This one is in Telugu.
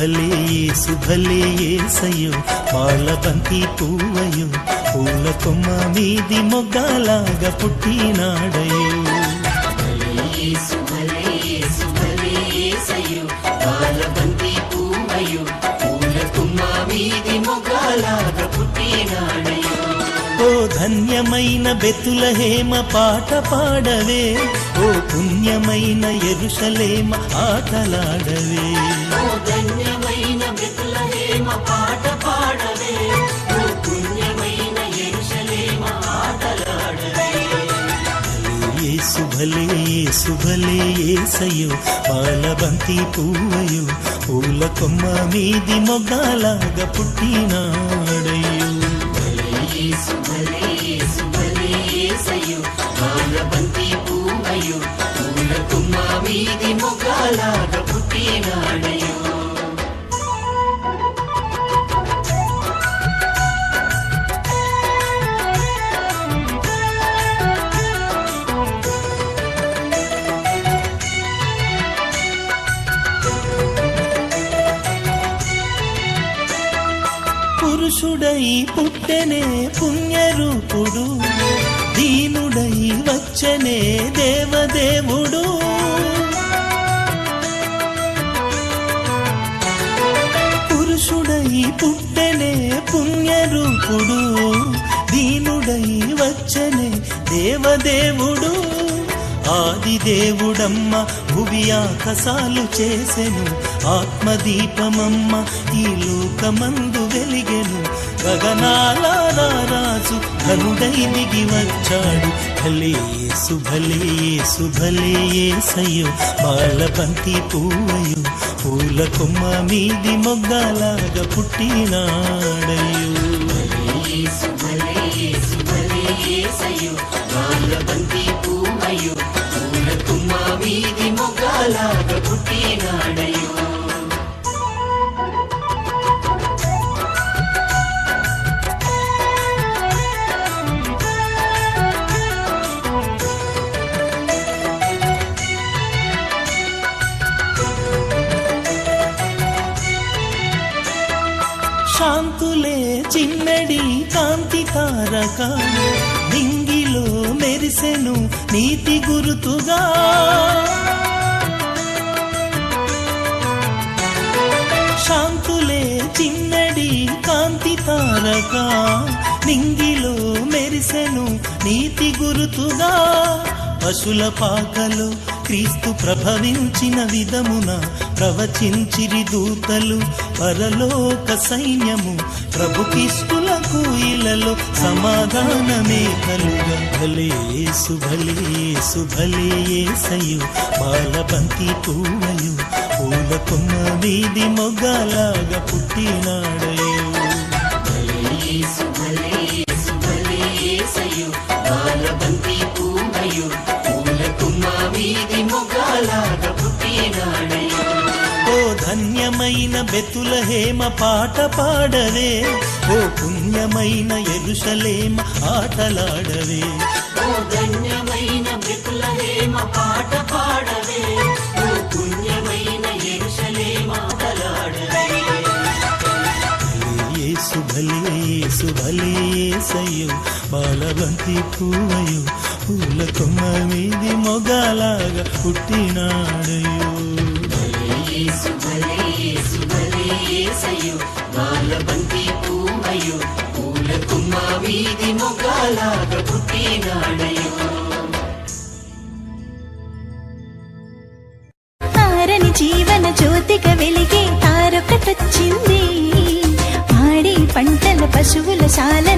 శుభలే శుభలే ఏసయ్యో పాల బంతి పువ్వయో పూల కొమ్మ మీది మొగ్గలాగా పుట్టినాడయో ఓ ధన్యమైన బెతుల హేమ పాట పాడవే ఓ పుణ్యమైన ఎరుషలేమ ఆటలాడవే. పాట పాడవే. ఓ పుణ్యమైన ఎరుషలేమ ఆటలాడవే. ఏ శుభలే శుభలే ఏసయ్యో పాలబంతి పూవయో పూల కొమ్మ మీది మొగ్గలాగా పుట్టినాడయ్యో. పురుషుడై పుట్టెనే పుణ్యరూపుడు దీనుడై వచ్చనే దేవదేవుడు. పురుషుడై పుట్టెనే పుణ్యరూపుడు దీనుడై వచ్చనే దేవదేవుడు. ఆది దేవుడమ్మ భువి ఆకసాలు చేసెను. ఆత్మదీపమమ్మ ఈ లోకమందు వెలిగెను. గగనాల రాజు కనుడై దిగి వచ్చాడు. భలే శుభలే శుభలే సయ్యో బాలబంతి పువ్వయు పూల కొమ్మ మీది మొగ్గలాగా పుట్టినాడయ్యో. సుబలే సుబలే సయు శాంతులే చిన్నడి కాంతి తారక దింగిలో మెరిసెను నీతి గురుతుగా. తారక నింగిలో మెరిసెను నీతి గురుతుగా. పశుల పాకలు క్రీస్తు ప్రభవించిన విధమున ప్రవచించిరి దూతలు. పరలోక సైన్యము ప్రభుకిష్టులకు ఇలలో. సమాధానమే కలుగా. భలే శుభలే శుభలే సయు బాలబంతి పువ్వయు పూల కొమ్మ వీధి మొగ్గలాగా పుట్టినాడయో. ఓ ధన్యమైన బెతుల హేమ పాట పాడవే. ఓ పుణ్యమైన ఎరుషలేమ ఆటలాడవే. ఓ ధన్యమైన మృతులహేమ పాట పాడవే. ఓ పుణ్యమైన ఎరుషలేమ ఆటలాడవే. ఏ శుభలే శుభలే సయ్యో బాలబంతి పువ్వయో పూల కొమ్మ మీది మొగలాగా పుట్టినాడయో బాలబంతి పూవయు పూల కుమ్మ వీధి మొగ్గలాగ పుట్టినాడయు తారని జీవన జ్యోతిగా 想。